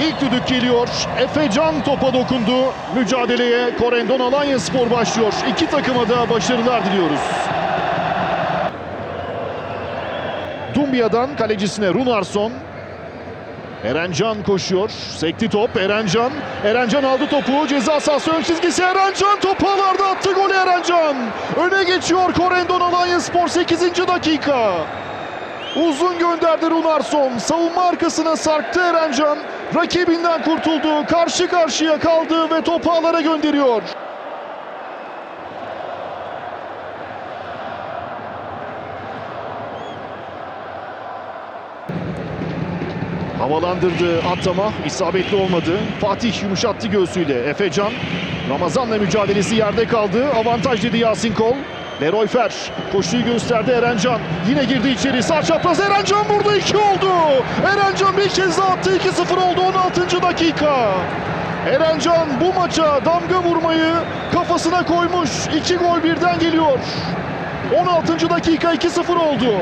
İlk düdük geliyor. Efecan topa dokundu. Mücadeleye Korendon Alanya Spor başlıyor. İki takıma da başarılar diliyoruz. Dumbia'dan kalecisine Runarsson. Erencan koşuyor. Sekti top. Erencan. Erencan aldı topu. Ceza sahası ön çizgisi. Erencan topu ağlarda attı golü Erencan. Öne geçiyor Korendon Alanya Spor 8. dakika. Uzun gönderdi Runarsson. Savunma arkasına sarktı Erencan. Rakibinden kurtuldu. Karşı karşıya kaldı ve topu ağlara gönderiyor. Havalandırdı atlama isabetli olmadı. Fatih yumuşattı göğsüyle. Efecan Ramazan'la mücadelesi yerde kaldı. Avantaj dedi Yasin Kol. Leroy Fer koşuyu gösterdi Erencan. Yine girdi içeri. Sağ çapraz Erencan vurdu. 2 oldu. Erencan bir kez daha attı. 2-0 oldu 16. dakika. Erencan bu maça damga vurmayı kafasına koymuş. 2 gol birden geliyor. 16. dakika 2-0 oldu.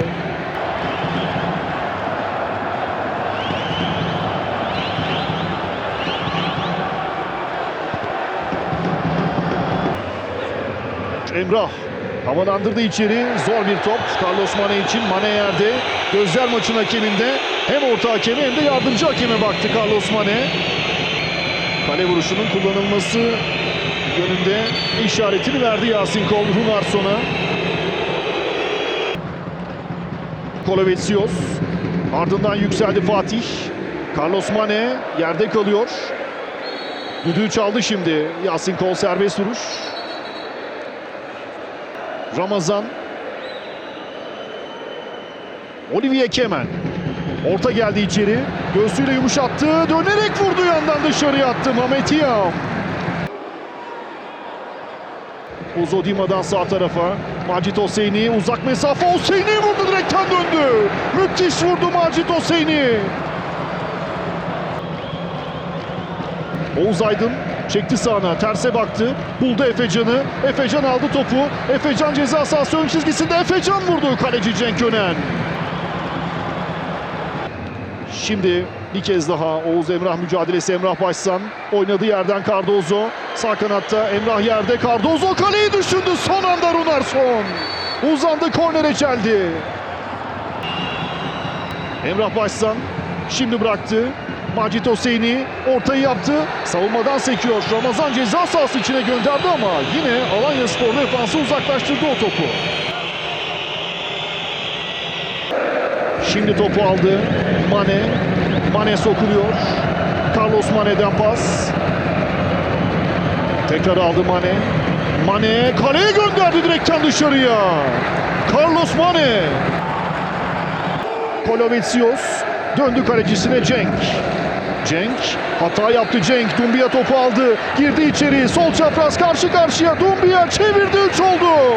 Emrah havalandırdı içeri. Zor bir top. Carlos Mane için. Mane yerde. Gözler maçın hakeminde. Hem orta hakemi hem de yardımcı hakeme baktı Carlos Mane. Kale vuruşunun kullanılması yönünde işaretini verdi Yasin Kol Runarsson'a. Kolovetsios. Ardından yükseldi Fatih. Carlos Mane yerde kalıyor. Düdüğü çaldı şimdi. Yasin Kol serbest vuruş. Ramazan. Olivier Kemen. Orta geldi içeri. Göğsüyle yumuşattı. Dönerek vurdu yandan dışarıya attı Mehmet Yam. Uzodima'dan sağ tarafa. Macit Hoseyni uzak mesafe. Hoseyni vurdu direkten döndü. Müthiş vurdu Macit Hoseyni. Oğuz Aydın çekti sağına, terse baktı. Buldu Efecan'ı. Efecan aldı topu. Efecan ceza sahası ön çizgisinde. Efecan vurdu kaleci Cenk Önen. Şimdi bir kez daha Oğuz Emrah mücadelesi Emrah Başsan. Oynadığı yerden Cardozo. Sağ kanatta Emrah yerde. Cardozo kaleyi düşündü. Son anda Runarsson. Uzandı kornere çeldi. Emrah Başsan şimdi bıraktı. Macit Hoseyni ortayı yaptı. Savunmadan sekiyor. Ramazan ceza sahası içine gönderdi ama yine Alanya Spor defansı uzaklaştırdı o topu. Şimdi topu aldı. Mane. Mane sokuluyor. Carlos Mane'den pas. Tekrar aldı Mane. Mane kaleye gönderdi direkten dışarıya. Carlos Mane. Kolovetsios döndü kalecisine Cenk. Cenk hata yaptı Cenk. Dumbia topu aldı. Girdi içeri. Sol çapraz karşı karşıya. Dumbia çevirdi. 3 oldu.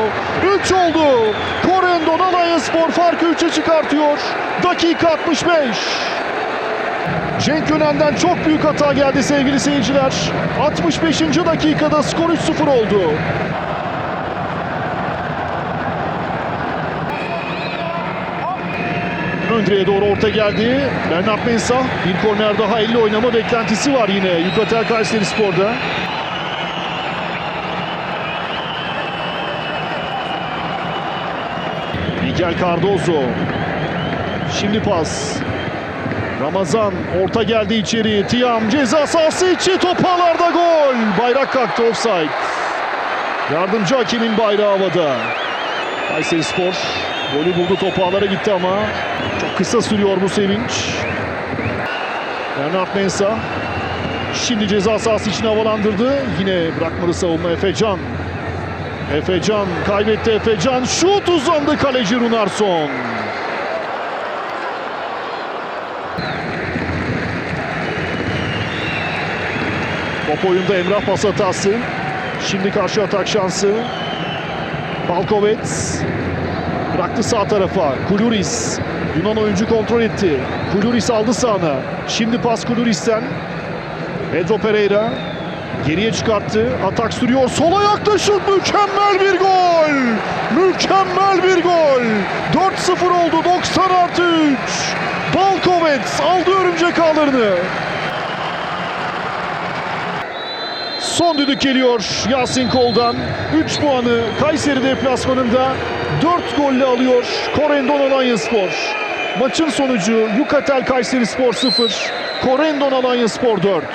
3 oldu. Korendon Alanya Spor farkı 3'e çıkartıyor. Dakika 65. Cenk Önen'den çok büyük hata geldi sevgili seyirciler. 65. dakikada skor 3-0 oldu. Ön doğru orta geldi. Bernard Mensah bir korner daha 50 oynama beklentisi var yine Yukatel Kayseri Spor'da. Miguel Cardozo. Şimdi pas. Ramazan orta geldi içeri. Tiam ceza sahası içi topalarda gol. Bayrak kalktı offside. Yardımcı hakemin bayrağı havada. Kayseri Spor golü buldu topu ağlara gitti ama kısa sürüyor bu sevinç. Bernard Mensah şimdi ceza sahası için havalandırdı. Yine bırakmadı savunma Efecan. Efecan kaybetti Efecan. Şut uzandı kaleci Runarsson. Top oyunda Emrah pas hatası. Şimdi karşı atak şansı. Balkovets bıraktı sağ tarafa. Kuluris Yunan oyuncu kontrol etti. Kuluris aldı sağına. Şimdi pas Kuluris'ten. Pedro Pereira geriye çıkarttı. Atak sürüyor. Sola yaklaşık mükemmel bir gol. Mükemmel bir gol. 4-0 oldu 90 artı 3. Balkovets aldı örümcek ağlarını. Son düdük geliyor Yasin Kol'dan. 3 puanı Kayseri deplasmanında 4 golle alıyor Korendon Alanya Spor. Maçın sonucu Yukatel Kayseri Spor 0, Korendon Alanya Spor 4.